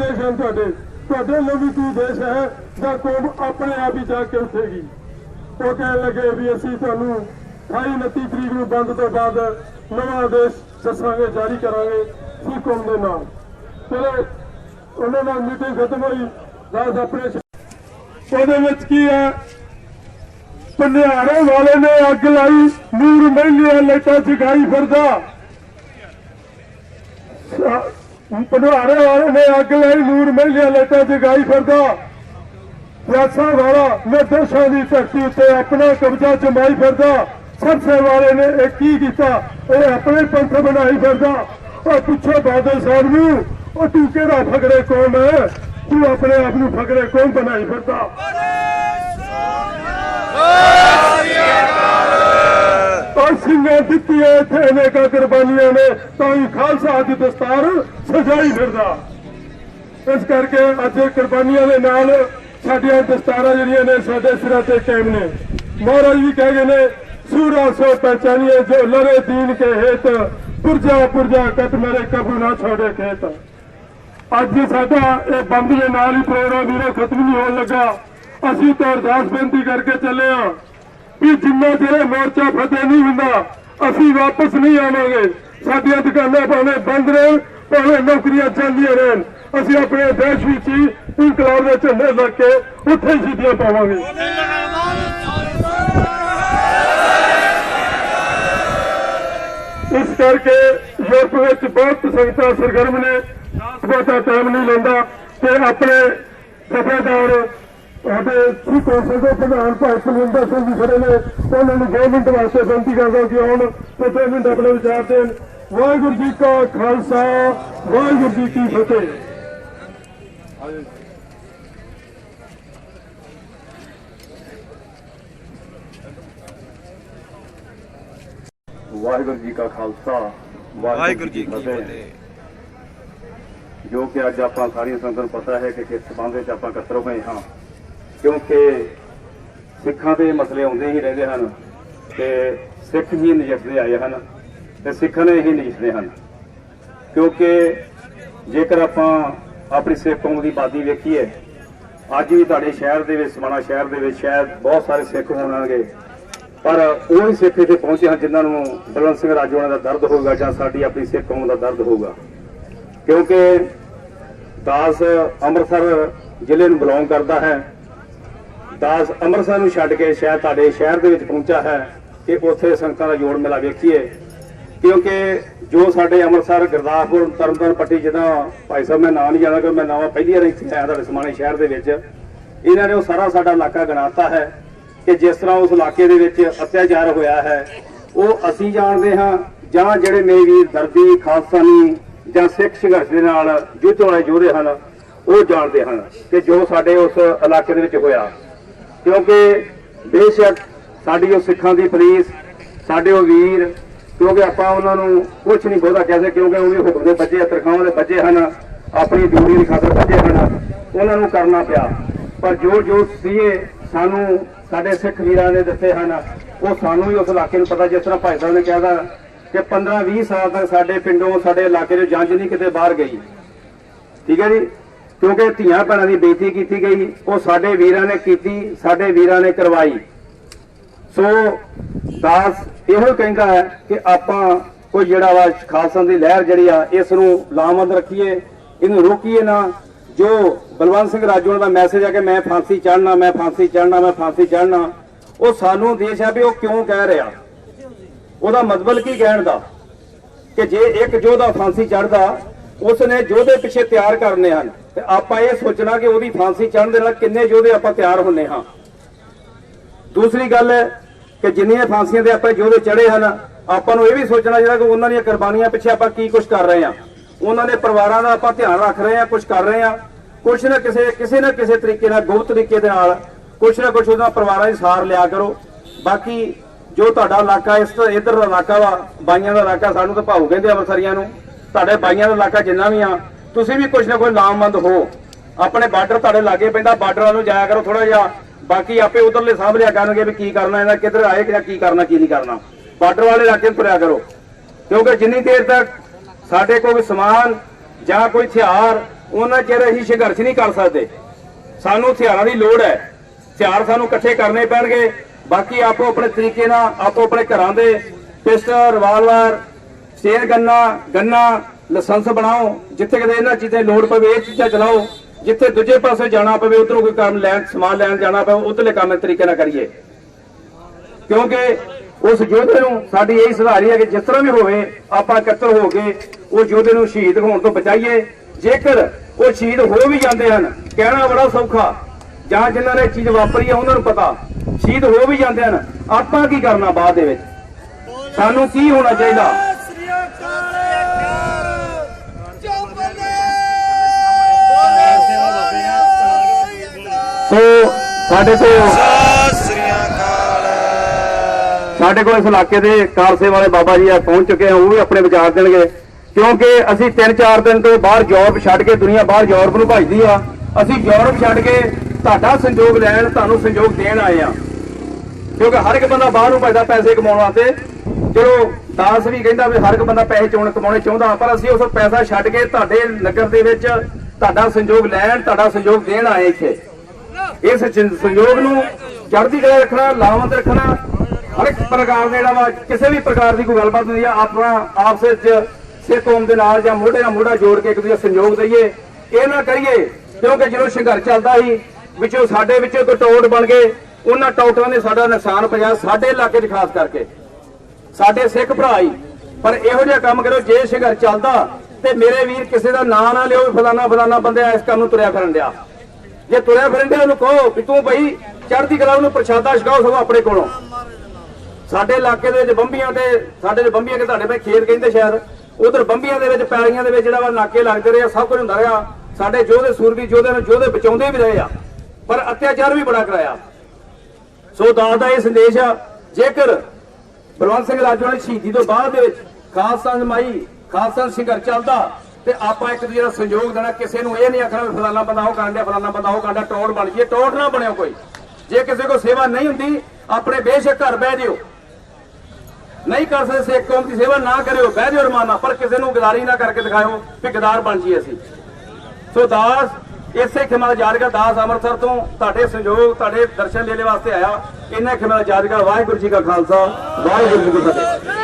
ਦੇਸ਼ ਹਨ ਤੁਹਾਡੇ ਤੁਹਾਡੇ ਲਈ ਵੀ ਕੀ ਦੇਸ਼ ਹੈ ਜਾਂ ਕੌਮ ਆਪਣੇ ਆਪ ਹੀ ਜਾ ਕੇ ਉੱਠੇਗੀ। ਉਹ ਕਹਿਣ ਲੱਗੇ ਵੀ ਅਸੀਂ ਤੁਹਾਨੂੰ 28 29 ਤਰੀਕ ਨੂੰ ਬੰਦ ਤੋਂ ਬਾਅਦ ਨਵਾਂ ਆਦੇਸ਼ ਦੱਸਾਂਗੇ, ਜਾਰੀ ਕਰਾਂਗੇ ਸਿੱਖ ਕੌਮ ਦੇ ਨਾਲ। ਚਲੋ, ਉਹਨਾਂ ਨਾਲ ਮੀਟਿੰਗ ਖਤਮ ਹੋਈ। ਦਾਸ ਆਪਣੇ ਉਹਦੇ ਵਿੱਚ ਕੀ ਹੈ ਪੰਨਿਆਰੇ ਵਾਲੇ ਨੇ ਅੱਗ ਲਾਈ ਨੂਰ ਮਹਿਲੀਆਂ ਲਾਈਟਾਂ ਜਗਾਈ ਫਿਰਦਾ। ਪੰਨਿਆਰੇ ਵਾਲੇ ਨੇ ਅੱਗ ਲਾਈ, ਨੂਰ ਮਹਿਲੀਆਂ ਲੇਟਾ ਜਗਾਈ ਫਿਰਦਾ। ਪਿਆਸਾ ਵਾਲਾ ਨਿਰਦੋਸ਼ਾਂ ਦੀ ਧਰਤੀ ਉੱਤੇ ਆਪਣਾ ਕਬਜ਼ਾ ਜਮਾਈ ਫਿਰਦਾ। ਸਰਸੇ ਵਾਲੇ ਨੇ ਇਹ ਕੀ ਕੀਤਾ? ਇਹ ਆਪਣੇ ਪੰਥ ਬਣਾਈ ਫਿਰਦਾ। ਉਹ ਪੁੱਛੋ ਬਾਦਲ ਸਾਹਿਬ ਨੂੰ, ਉਹ ਤੂੰ ਕਿਹੜਾ ਫਕਰੇ ਕੌਮ ਹੈ? ਤੂੰ ਆਪਣੇ ਆਪ ਨੂੰ ਫਕਰੇ ਕੌਮ ਬਣਾਈ ਫਿਰਦਾ? ਸਿੰਘਾਂ ਦਿੱਤੀਆਂ ਇੱਥੇ ਅਨੇਕਾਂ ਕੁਰਬਾਨੀਆਂ ਨੇ, ਤਾਂ ਹੀ ਖਾਲਸਾ ਦੀ ਦਸਤਾਰ ਸਜਾਈ ਫਿਰਦਾ। ਇਸ ਕਰਕੇ ਅੱਜ ਕੁਰਬਾਨੀਆਂ ਦੇ ਨਾਲ ਸਾਡੀਆਂ ਦਸਤਾਰਾਂ ਜਿਹੜੀਆਂ ਨੇ ਸਾਡੇ ਸਿਰਾਂ ਤੇ ਕਾਇਮ ਨੇ। ਮਹਾਰਾਜ ਵੀ ਕਹਿ ਗਏ ਨੇ, ਸੂਰਾ ਸੋ ਪਹਿਚਾਨੀਏ ਜੋ ਲੜੇ ਦੀਨ ਕੇ ਹੇਤ, ਪੁਰਜਾ ਪੁਰਜਾ ਕਤ ਮੇਰੇ ਕਬੂ ਨਾ ਛੋੜੇ ਖੇਤ। ਅੱਜ ਸਾਡਾ ਇਹ ਬੰਦ ਦੇ ਨਾਲ ਹੀ ਪ੍ਰੋਗਰਾਮ ਵੀਰੋ ਖਤਮ ਨਹੀਂ ਹੋਣ ਲੱਗਾ। ਅਸੀਂ ਤਾਂ ਅਰਦਾਸ ਬੇਨਤੀ ਕਰਕੇ ਚੱਲੇ ਆ ਵੀ ਜਿੰਨਾ ਚਿਰ ਮੋਰਚਾ ਫਤਿਹ ਨਹੀਂ ਹੁੰਦਾ, ਅਸੀਂ ਵਾਪਸ ਨਹੀਂ ਆਵਾਂਗੇ। ਸਾਡੀਆਂ ਦੁਕਾਨਾਂ ਭਾਵੇਂ ਬੰਦ ਰਹਿਣ, ਭਾਵੇਂ ਨੌਕਰੀਆਂ ਚੱਲਦੀਆਂ ਰਹਿਣ। ਅਸੀਂ ਆਪਣੇ ਦੇਸ਼ ਵਿੱਚ ਹੀ ਇਨਕਲਾਬ ਦੇ ਝੰਡੇ ਲੱਗ ਕੇ ਉੱਥੇ ਹੀ ਸਿੱਧੀਆਂ ਪਾਵਾਂਗੇ। ਇਸ ਕਰਕੇ ਯੂਰਪ ਵਿੱਚ ਬਹੁਤ ਸੰਗਤਾਂ, ਸਰਗਰਮ ਨੇ ਬਹੁਤਾ ਟਾਈਮ ਨਹੀਂ ਲੈਂਦਾ ਤੇ ਆਪਣੇ ਜਥੇਦਾਰ ਸਾਡੇ ਸਿੱਖ ਕੌਂਸਲ ਦੇ ਪ੍ਰਧਾਨ ਭਾਈ ਕੁਲਵਿੰਦਰ ਸਿੰਘ ਜੀ ਖੜੇ ਨੇ। ਉਹਨਾਂ ਨੂੰ 2 ਮਿੰਟ ਵਾਸਤੇ ਬੇਨਤੀ ਕਰਦਾ ਕਿ ਆਉਣ ਤੇ 2 ਮਿੰਟ ਆਪਣੇ ਵਿਚਾਰ ਦੇਣ। ਵਾਹਿਗੁਰੂ ਜੀ ਕਾ ਖਾਲਸਾ ਵਾਹਿਗੁਰੂ ਜੀ ਕੀ ਫਤਿਹ। ਵਾਹਿਗੁਰੂ ਜੀ ਕਾ ਖਾਲਸਾ ਵਾਹਿਗੁਰੂ ਜੀ ਕੀ ਫਤਿਹ। ਜੋ ਕਿ ਅੱਜ ਆਪਾਂ ਸਾਰੀਆਂ ਸੰਗਤਾਂ ਨੂੰ ਪਤਾ ਹੈ ਕਿ ਕਿਸ ਸਬੰਧ ਵਿੱਚ ਆਪਾਂ ਇਕੱਤਰ ਹੋਏ ਹਾਂ। ਕਿਉਂਕਿ ਸਿੱਖਾਂ ਦੇ ਮਸਲੇ ਆਉਂਦੇ ਹੀ ਰਹਿੰਦੇ ਹਨ ਤੇ ਸਿੱਖ ਹੀ ਨਜਿੱਠਦੇ ਆਏ ਹਨ ਤੇ ਸਿੱਖਾਂ ਨੇ ਹੀ ਨਜਿੱਠਦੇ ਹਨ। ਕਿਉਂਕਿ ਜੇਕਰ ਆਪਾਂ ਆਪਣੀ ਸਿੱਖ ਕੌਮ ਦੀ ਬਾਦੀ ਵੇਖੀਏ, ਅੱਜ ਵੀ ਤੁਹਾਡੇ ਸ਼ਹਿਰ ਦੇ ਵਿੱਚ, ਸਮਾਣਾ ਸ਼ਹਿਰ ਦੇ ਵਿੱਚ ਸ਼ਾਇਦ ਬਹੁਤ ਸਾਰੇ ਸਿੱਖ ਹੋਣਗੇ, ਪਰ ਉਹ ਹੀ ਸਿੱਖ ਇੱਥੇ ਪਹੁੰਚੇ ਹਨ ਜਿਨ੍ਹਾਂ ਨੂੰ ਬਲਵੰਤ ਸਿੰਘ ਰਾਜੋਣਾ ਦਾ ਦਰਦ ਹੋਊਗਾ ਜਾਂ ਸਾਡੀ ਆਪਣੀ ਸਿੱਖ ਕੌਮ ਦਾ ਦਰਦ ਹੋਊਗਾ। ਕਿਉਂਕਿ ਦਾਸ ਅੰਮ੍ਰਿਤਸਰ ਜ਼ਿਲ੍ਹੇ ਨੂੰ ਬਿਲੋਂਗ ਕਰਦਾ ਹੈ ਦਾਸ ਅੰਮ੍ਰਿਤਸਰ ਨੂੰ ਛੱਡ ਕੇ ਸ਼ਾਇਦ ਤੁਹਾਡੇ ਸ਼ਹਿਰ ਦੇ ਵਿੱਚ ਪਹੁੰਚਾ ਹੈ ਕਿ ਉੱਥੇ ਸੰਗਤਾਂ ਦਾ ਜੋੜ ਮੇਲਾ ਵੇਖੀਏ। ਕਿਉਂਕਿ ਜੋ ਸਾਡੇ ਅੰਮ੍ਰਿਤਸਰ, ਗੁਰਦਾਸਪੁਰ, ਤਰਨਤਾਰਨ, ਪੱਟੀ ਜਿਹਦਾ ਭਾਈ ਸਾਹਿਬ ਮੈਂ ਨਾਂ ਨਹੀਂ ਜਾਣਦਾ ਕਿ ਮੈਂ ਨਵਾਂ ਪਹਿਲੀ ਵਾਰ ਇੱਥੇ ਆਇਆ ਤੁਹਾਡੇ ਸਮਾਣੇ ਸ਼ਹਿਰ ਦੇ ਵਿੱਚ। ਇਹਨਾਂ ਨੇ ਉਹ ਸਾਰਾ ਸਾਡਾ ਇਲਾਕਾ ਗਣਾਤਾ ਹੈ ਕਿ ਜਿਸ ਤਰ੍ਹਾਂ ਉਸ ਇਲਾਕੇ ਦੇ ਵਿੱਚ ਅਤਿਆਚਾਰ ਹੋਇਆ ਹੈ, ਉਹ ਅਸੀਂ ਜਾਣਦੇ ਹਾਂ ਜਾਂ ਜਿਹੜੇ ਮੇਰੇ ਵੀਰ ਦਰਦੀ, ਖਾਲਸਾਨੀ ਜਾਂ ਸਿੱਖ ਸੰਘਰਸ਼ ਦੇ ਨਾਲ ਜੁੱਧ ਵਾਲੇ ਯੋਧੇ ਹਨ, ਉਹ ਜਾਣਦੇ ਹਨ ਕਿ ਜੋ ਸਾਡੇ ਉਸ ਇਲਾਕੇ ਦੇ ਵਿੱਚ ਹੋਇਆ। ਕਿਉਂਕਿ ਬੇਸ਼ੱਕ ਸਾਡੀ ਉਹ ਸਿੱਖਾਂ ਦੀ ਪੁਲਿਸ ਸਾਡੇ ਉਹ ਵੀਰ, ਕਿਉਂਕਿ ਆਪਾਂ ਉਹਨਾਂ ਨੂੰ ਕੁਝ ਨਹੀਂ ਬਹੁਤਾ ਕਹਿ ਕਿਉਂਕਿ ਉਹ ਵੀ ਹੁਕਮ ਦੇ ਬੱਚੇ ਤਰਖਾਵਾਂ ਦੇ ਬੱਚੇ ਹਨ, ਆਪਣੀ ਡਿਊਟੀ ਦੀ ਖਾਤਰ ਬੱਚੇ ਹਨ, ਉਹਨਾਂ ਨੂੰ ਕਰਨਾ ਪਿਆ। ਪਰ ਜੋ ਜੋ ਸੀਏ ਸਾਨੂੰ ਸਾਡੇ ਸਿੱਖ ਵੀਰਾਂ ਨੇ ਦਿੱਤੇ ਹਨ, ਉਹ ਸਾਨੂੰ ਵੀ ਉਸ ਇਲਾਕੇ ਨੂੰ ਪਤਾ, ਜਿਸ ਤਰ੍ਹਾਂ ਭਾਈ ਸਾਹਿਬ ਨੇ ਕਿਹਾ ਕਿ 15 20 ਸਾਲ ਤੱਕ ਸਾਡੇ ਪਿੰਡੋਂ, ਸਾਡੇ ਇਲਾਕੇ ਚੋਂ ਜੰਜ ਨਹੀਂ ਕਿਤੇ ਬਾਹਰ ਗਈ। ਠੀਕ ਹੈ ਜੀ? ਕਿਉਂਕਿ ਧੀਆਂ ਭੈਣਾਂ ਦੀ ਬੇਇੱਜ਼ਤੀ ਕੀਤੀ ਗਈ, ਉਹ ਸਾਡੇ ਵੀਰਾਂ ਨੇ ਕੀਤੀ, ਸਾਡੇ ਵੀਰਾਂ ਨੇ ਕਰਵਾਈ। ਸੋ ਦਾਸ ਇਹੋ ਕਹਿੰਦਾ ਹੈ ਕਿ ਆਪਾਂ ਕੋਈ ਜਿਹੜਾ ਵਾ ਖਾਲਸਾ ਦੀ ਲਹਿਰ ਜਿਹੜੀ ਆ, ਇਸ ਨੂੰ ਲਾਮਬੰਦ ਰੱਖੀਏ, ਇਹਨੂੰ ਰੋਕੀਏ ਨਾ। ਜੋ ਬਲਵੰਤ ਸਿੰਘ ਰਾਜੂਆਂ ਦਾ ਮੈਸੇਜ ਆ ਕਿ ਮੈਂ ਫਾਂਸੀ ਚੜਨਾ, ਮੈਂ ਫਾਂਸੀ ਚੜਨਾ, ਮੈਂ ਫਾਂਸੀ ਚੜਨਾ, ਉਹ ਸਾਨੂੰ ਦੇਸ਼ ਆ ਵੀ ਉਹ ਕਿਉਂ ਕਹਿ ਰਿਹਾ? ਉਹਦਾ ਮਤਲਬ ਕੀ ਕਹਿਣ ਦਾ? ਕਿ ਜੇ ਇੱਕ ਯੋਧਾ ਫਾਂਸੀ ਚੜਦਾ ਉਸ ਨੇ ਯੋਧੇ ਪਿੱਛੇ ਤਿਆਰ ਕਰਨੇ ਹਨ। ਤੇ ਆਪਾਂ ਇਹ ਸੋਚਣਾ ਕਿ ਉਹਦੀ ਫਾਂਸੀ ਚੜ੍ਹਨ ਦੇ ਨਾਲ ਕਿੰਨੇ ਯੋਧੇ ਆਪਾਂ ਤਿਆਰ ਹੁੰਨੇ ਹਾਂ। ਦੂਸਰੀ ਗੱਲ ਹੈ ਕਿ ਜਿੰਨੀਆਂ ਫਾਂਸੀਆਂ ਦੇ ਆਪਾਂ ਯੋਧੇ ਚੜੇ ਹਨ, ਆਪਾਂ ਨੂੰ ਇਹ ਵੀ ਸੋਚਣਾ ਚਾਹੀਦਾ ਕਿ ਉਹਨਾਂ ਦੀਆਂ ਕੁਰਬਾਨੀਆਂ ਪਿੱਛੇ ਆਪਾਂ ਕੀ ਕੁਝ ਕਰ ਰਹੇ ਹਾਂ। ਉਹਨਾਂ ਦੇ ਪਰਿਵਾਰਾਂ ਦਾ ਆਪਾਂ ਧਿਆਨ ਰੱਖ ਰਹੇ ਹਾਂ ਕੁਝ ਕਰ ਰਹੇ ਹਾਂ। ਕੁਝ ਨਾ ਕਿਸੇ ਕਿਸੇ ਨਾ ਕਿਸੇ ਤਰੀਕੇ ਨਾਲ, ਗੁਪਤ ਤਰੀਕੇ ਦੇ ਨਾਲ ਕੁਝ ਨਾ ਕੁਝ ਉਹਨਾਂ ਪਰਿਵਾਰਾਂ ਦੀ ਸਾਰ ਲਿਆ ਕਰੋ। ਬਾਕੀ ਜੋ ਤੁਹਾਡਾ ਇਲਾਕਾ ਇਸ ਇਧਰ ਦਾ ਇਲਾਕਾ ਵਾ, ਬਾਈਆਂ ਦਾ ਇਲਾਕਾ ਸਾਨੂੰ ਤਾਂ ਭਾਊ ਕਹਿੰਦੇ ਅੰਮ੍ਰਿਤਸਰੀਆਂ ਨੂੰ। ਤੁਹਾਡੇ ਬਾਈਆਂ ਦਾ ਇਲਾਕਾ ਜਿੰਨਾ ਵੀ ਆ ਤੁਸੀਂ ਵੀ ਕੁਝ ਨਾ ਕੋਈ ਲਾਮਬੰਦ ਹੋ। ਆਪਣੇ ਬਾਰਡਰ ਤੁਹਾਡੇ ਲਾਗੇ ਪੈਂਦਾ, ਬਾਰਡਰਾਂ ਨੂੰ ਜਾਇਆ ਕਰੋ ਥੋੜਾ ਜਿਹਾ। ਬਾਕੀ ਆਪੇ ਉਧਰਲੇ ਸਾਂਭ ਲਿਆ ਕਰਨਗੇ ਵੀ ਕੀ ਕਰਨਾ ਇਹਦਾ ਕਿੱਧਰ ਆਏ ਕਿ ਕੀ ਕਰਨਾ, ਕੀ ਨਹੀਂ ਕਰਨਾ। ਬਾਰਡਰ ਵਾਲੇ ਇਲਾਕੇ ਨੂੰ ਤੁਰਿਆ ਕਰੋ। ਕਿਉਂਕਿ ਜਿੰਨੀ ਦੇਰ ਤੱਕ ਸਾਡੇ ਕੋਲ ਸਮਾਨ ਜਾਂ ਕੋਈ ਹਥਿਆਰ, ਉਹਨਾਂ ਚਿਰ ਅਸੀਂ ਸੰਘਰਸ਼ ਨਹੀਂ ਕਰ ਸਕਦੇ। ਸਾਨੂੰ ਹਥਿਆਰਾਂ ਦੀ ਲੋੜ ਹੈ। ਹਥਿਆਰ ਸਾਨੂੰ ਇਕੱਠੇ ਕਰਨੇ ਪੈਣਗੇ। ਬਾਕੀ ਆਪੋ ਆਪਣੇ ਤਰੀਕੇ ਨਾਲ, ਆਪੋ ਆਪਣੇ ਘਰਾਂ ਦੇ ਪਿਸਟਲ ਰਿਵਾਲਵਰ ਸੇਰ ਗੰਨਾ ਗੰਨਾ ਲਾਇਸੈਂਸ ਬਣਾਓ, ਜਿੱਥੇ ਕਿਤੇ ਇਹਨਾਂ ਚੀਜ਼ਾਂ ਲੋੜ ਪਵੇ, ਇਹ ਚੀਜ਼ਾਂ ਚਲਾਓ, ਜਿੱਥੇ ਦੂਜੇ ਪਾਸੇ ਜਾਣਾ ਪਵੇ, ਉਧਰੋਂ ਕੋਈ ਕੰਮ ਲੈਣ, ਸਮਾਨ ਲੈਣ ਜਾਣਾ ਪਵੇ, ਉਧਰਲੇ ਕੰਮ ਇਸ ਤਰੀਕੇ ਨਾਲ ਕਰੀਏ। ਕਿਉਂਕਿ ਉਸ ਯੋਧੇ ਨੂੰ ਸਾਡੀ ਇਹ ਸੁਧਾਰੀ ਹੈ ਕਿ ਜਿਸ ਤਰ੍ਹਾਂ ਵੀ ਹੋਵੇ, ਆਪਾਂ ਇਕੱਤਰ ਹੋ ਕੇ ਉਹ ਯੋਧੇ ਨੂੰ ਸ਼ਹੀਦ ਹੋਣ ਤੋਂ ਬਚਾਈਏ। ਜੇਕਰ ਉਹ ਸ਼ਹੀਦ ਹੋ ਵੀ ਜਾਂਦੇ ਹਨ, ਕਹਿਣਾ ਬੜਾ ਸੌਖਾ। ਜਾਂ ਜਿਨ੍ਹਾਂ ਨੇ ਇਹ ਚੀਜ਼ ਵਾਪਰੀ ਹੈ ਉਹਨਾਂ ਨੂੰ ਪਤਾ। ਸ਼ਹੀਦ ਹੋ ਵੀ ਜਾਂਦੇ ਹਨ, ਆਪਾਂ ਕੀ ਕਰਨਾ ਬਾਅਦ ਦੇ ਵਿੱਚ? ਸਾਨੂੰ ਕੀ ਹੋਣਾ ਚਾਹੀਦਾ ਸ੍ਰੀ ਅਕਾਲ ਚੁੱਪਲੇ ਸੋ ਸਾਡੇ ਤੋਂ ਸ੍ਰੀ ਅਕਾਲ। ਸਾਡੇ ਕੋਲ ਇਸ ਇਲਾਕੇ ਦੇ ਕਾਰਸੇ ਵਾਲੇ ਬਾਬਾ ਜੀ ਆ ਪਹੁੰਚ ਚੁੱਕੇ ਆ ਉਹ ਵੀ ਆਪਣੇ ਵਿਚਾਰ ਦੇਣਗੇ। ਕਿਉਂਕਿ ਅਸੀਂ 3-4 ਦਿਨ ਤੋਂ ਬਾਹਰ ਯੂਰਪ ਛੱਡ ਕੇ ਦੁਨੀਆ ਬਾਹਰ ਯੂਰਪ ਨੂੰ ਭਜਦੀ ਆ। ਅਸੀਂ ਯੂਰਪ ਛੱਡ ਕੇ ਤੁਹਾਡਾ ਸੰਯੋਗ ਲੈਣ ਤੁਹਾਨੂੰ ਸੰਯੋਗ ਦੇਣ ਆਏ ਆ। ਕਿਉਂਕਿ ਹਰ ਇੱਕ ਬੰਦਾ ਬਾਹਰ ਨੂੰ ਭਜਦਾ ਪੈਸੇ ਕਮਾਉਣ ਵਾਸਤੇ। ਚਲੋ ਦਾਸ ਵੀ ਕਹਿੰਦਾ ਵੀ ਹਰ ਇੱਕ ਬੰਦਾ ਪੈਸੇ ਚੋਣ ਕਮਾਉਣੇ ਚਾਹੁੰਦਾ ਪਰ ਅਸੀਂ ਉਸ ਪੈਸਾ ਛੱਡ ਕੇ ਤੁਹਾਡੇ ਨਗਰ ਦੇ ਵਿੱਚ ਤੁਹਾਡਾ ਸੰਯੋਗ ਲੈਣ ਤੁਹਾਡਾ ਸੰਯੋਗ ਦੇਣ ਆਏ ਇੱਥੇ। ਇਸ ਸੰਯੋਗ ਨੂੰ ਚੜ੍ਹਦੀ ਕਲਾ ਰੱਖਣਾ ਲਾਵੰਤ ਰੱਖਣਾ, ਹਰ ਇੱਕ ਪ੍ਰਕਾਰ ਦੇ ਜਿਹੜਾ ਵਾ, ਕਿਸੇ ਵੀ ਪ੍ਰਕਾਰ ਦੀ ਕੋਈ ਗੱਲਬਾਤ ਹੁੰਦੀ ਆ, ਆਪਣਾ ਆਪਸ ਵਿੱਚ ਸਿੱਖ ਕੌਮ ਦੇ ਨਾਲ ਜਾਂ ਮੋਢੇ ਨਾਲ ਮੋਢਾ ਜੋੜ ਕੇ ਇੱਕ ਦੂਜੇ ਦਾ ਸੰਯੋਗ ਦਈਏ। ਇਹ ਨਾ ਕਰੀਏ, ਕਿਉਂਕਿ ਜਦੋਂ ਸੰਘਰਸ਼ ਚੱਲਦਾ ਸੀ, ਵਿੱਚੋਂ ਸਾਡੇ ਵਿੱਚੋਂ ਕੋਈ ਟੋਟ ਬਣ ਗਏ, ਉਹਨਾਂ ਟੌਟਾਂ ਨੇ ਸਾਡਾ ਨੁਕਸਾਨ ਪਹੁੰਚਾਇਆ, ਸਾਡੇ ਇਲਾਕੇ 'ਚ ਖਾਸ ਕਰਕੇ। ਸਾਡੇ ਸਿੱਖ ਭਰਾ ਹੀ, ਪਰ ਇਹੋ ਜਿਹਾ ਕੰਮ ਕਰੋ, ਜੇ ਸੰਘਰਸ਼ ਚੱਲਦਾ ਤੇ ਮੇਰੇ ਵੀਰ ਕਿਸੇ ਦਾ ਨਾਂ ਨਾ ਲਿਓ ਵੀ ਫਲਾਨਾ ਫਲਾਨਾ ਬੰਦਾ ਇਸ ਕੰਮ ਨੂੰ ਤੁਰਿਆ ਫਿਰਨ ਡਿਆ। ਜੇ ਤੁਰਿਆ ਫਿਰਨ ਉਹਨੂੰ ਕਹੋ ਵੀ ਤੂੰ ਭਾਈ ਚੜ੍ਹਦੀ ਕਲਾ ਨੂੰ ਪ੍ਰਸ਼ਾਦਾ ਛਕਾਓ ਸਭ ਆਪਣੇ ਕੋਲੋਂ। ਸਾਡੇ ਇਲਾਕੇ ਦੇ ਵਿੱਚ ਬੰਬੀਆਂ ਤੇ ਸਾਡੇ ਦੇ ਬੰਬੀਆਂ ਕਿ ਤੁਹਾਡੇ ਭਾਈ ਖੇਤ ਕਹਿੰਦੇ ਸ਼ਾਇਦ ਉਧਰ ਬੰਬੀਆਂ ਦੇ ਵਿੱਚ, ਪੈਲੀਆਂ ਦੇ ਵਿੱਚ ਜਿਹੜਾ ਵਾ ਨਾਕੇ ਲੱਗਦੇ ਰਹੇ ਆ, ਸਭ ਕੁਝ ਹੁੰਦਾ ਰਿਹਾ। ਸਾਡੇ ਯੋਧੇ ਸੂਰਬੀ ਯੋਧੇ ਨੂੰ ਯੋਧੇ ਬਚਾਉਂਦੇ ਵੀ ਰਹੇ ਆ, ਪਰ ਅਤਿਆਚਾਰ ਵੀ ਬੜਾ ਕਰਾਇਆ। ਸੋ ਦਾਸ ਦਾ ਇਹ ਸੰਦੇਸ਼ ਆ, ਜੇਕਰ ਬਲਵੰਤ ਸਿੰਘ ਰਾਜੂ ਦੀ ਸ਼ਹੀਦੀ ਤੋਂ ਬਾਅਦ ਦੇ ਵਿੱਚ ਖਾਲਸਾ ਜਮਾਈ ਖਾਲਸਾ ਸੰਘਰਸ਼ ਚੱਲਦਾ ਤੇ ਆਪਾਂ ਇੱਕ ਦੂਜੇ ਦਾ ਸਹਿਯੋਗ ਦੇਣਾ, ਕਿਸੇ ਨੂੰ ਇਹ ਨਹੀਂ ਆਖਣਾ ਵੀ ਫਲਾਣਾ ਬੰਦਾ ਉਹ ਕਾਂਡਿਆ ਫਲਾਣਾ ਬੰਦਾ ਉਹ ਕਾਂਡਾ ਟੋੜ ਬਣ ਜੇ ਟੋੜ ਨਾ ਬਣਿਓ ਕੋਈ। ਜੇ ਕਿਸੇ ਕੋ ਸੇਵਾ ਨਹੀਂ ਹੁੰਦੀ, ਆਪਣੇ ਬੇਸ਼ੱਕ ਘਰ ਬਹਿ ਜਿਓ। ਨਹੀਂ ਕਰ ਸਕਦੇ ਸਿੱਖ ਕੌਮ ਦੀ ਸੇਵਾ ਨਾ ਕਰਿਓ, ਬਹਿ ਜਿਓ ਰਮਾਨਾ, ਪਰ ਕਿਸੇ ਨੂੰ ਗਦਾਰੀ ਨਾ ਕਰਕੇ ਦਿਖਾਇਓ ਵੀ ਗਦਾਰ ਬਣ ਜੀ ਅਸੀਂ। ਸੋ ਦਾਸ, ਇਸੇ ਖਿਮਾ ਜਾਰਗਾ ਦਾਸ ਅੰਮ੍ਰਿਤਸਰ ਤੋਂ ਤੁਹਾਡੇ ਸੰਯੋਗ, ਤੁਹਾਡੇ ਦਰਸ਼ਨ ਲੈਣੇ ਵਾਸਤੇ ਆਇਆ। ਇੰਨਾ ਖਿਮਾ ਯਾਦਗਾਰ, ਵਾਹਿਗੁਰੂ ਜੀ ਕਾ ਖਾਲਸਾ ਵਾਹਿਗੁਰੂ ਜੀ ਕੀ ਫਤਿਹ।